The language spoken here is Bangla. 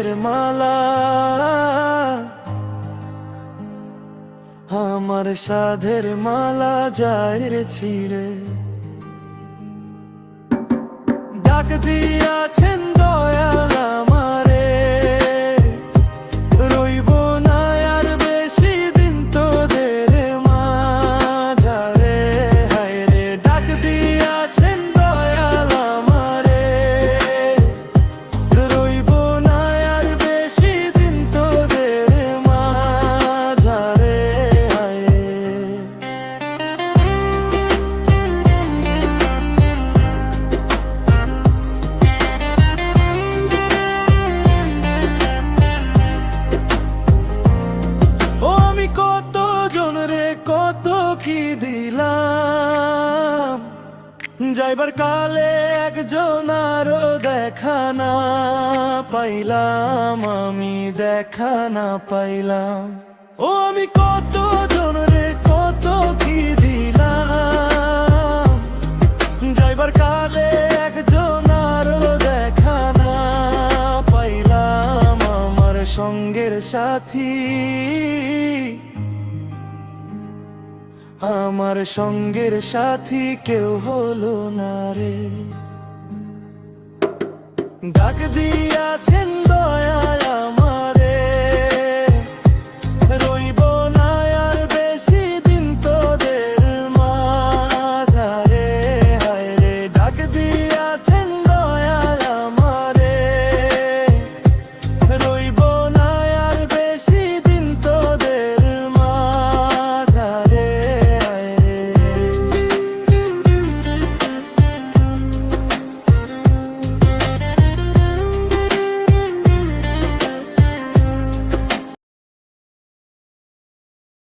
সাধের মালা। আমার সাধের মালা যায় রে ছিঁড়ে। ডাক দিয়াছেন দয়াল যাইবার কালে একজন আরও দেখা না পাইলাম, আমি দেখা না পাইলাম। ও, আমি কত জনরে কত কি দিলাম? যাইবার কালে একজন আরও দেখা না পাইলাম, আমার সঙ্গের সাথী। আমার সঙ্গের সাথী কেউ হলো না রে। ডাক দিয়াছেন